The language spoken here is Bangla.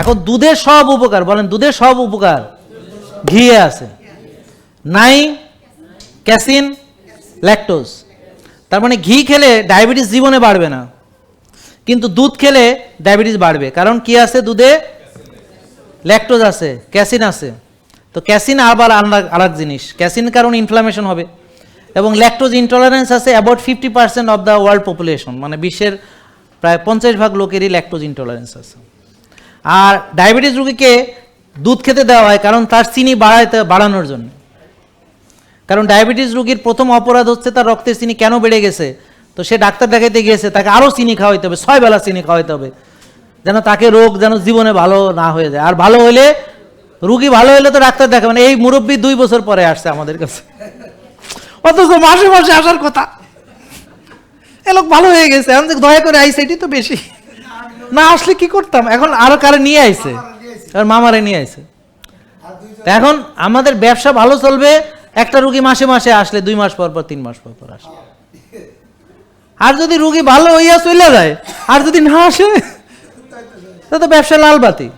এখন দুধের সব উপকার, বলেন দুধের সব উপকার। ঘিয়ে আছে। নাই, ক্যাসিন, ল্যাকটোজ। তার মানে ঘি খেলে ডায়াবেটিস জীবনে বাড়বে না। কিন্তু দুধ খেলে ডায়াবেটিস বাড়বে। কারণ কি আছে দুধে? ল্যাকটোজ আছে, ক্যাসিন আছে। তো ক্যাসিন আবার আলাদা জিনিস। ক্যাসিন কারণ ইনফ্লামেশন হবে। এবং ল্যাকটোজ ইনটলারেন্স আছে about fifty percent of the world population মানে বিশ্বের প্রায় পঞ্চাশ ভাগ লোকেরই ল্যাকটোজ ইনটলারেন্স আছে। আর ডায়াবেটিস রুগীকে দুধ খেতে দেওয়া হয় কারণ তার চিনি বাড়াইতে, বাড়ানোর জন্য। কারণ ডায়াবেটিস রোগীর প্রথম অপরাধ হচ্ছে তার রক্তের চিনি কেন বেড়ে গেছে। তো সে ডাক্তার দেখাইতে গিয়েছে, তাকে আরও চিনি খাওয়াইতে হবে, ছয় বেলা চিনি খাওয়াইতে হবে, যেন তাকে রোগ যেন জীবনে ভালো না হয়ে যায়। আর ভালো হলে রুগী ভালো হলে তো ডাক্তার দেখাবে না। এই মুরব্বী দুই বছর পরে আসছে আমাদের কাছে। অথচ মাসে মাসে আসার কথা। এ লোক ভালো হয়ে গেছে যে দয়া করে আইসে এটি তো বেশি। না আসলে কি করতাম? এখন আরও কারে নিয়ে আইছে? মামারে নিয়ে আইছে। এখন আমাদের ব্যবসা ভালো চলবে, একটা রুগী মাসে মাসে আসলে দুই মাস পর পর, তিন মাস পর পর আসে। আর যদি রুগী ভালো হইয়া চলে যায়, আর যদি না আসে তা তো ব্যবসা লাল বাতি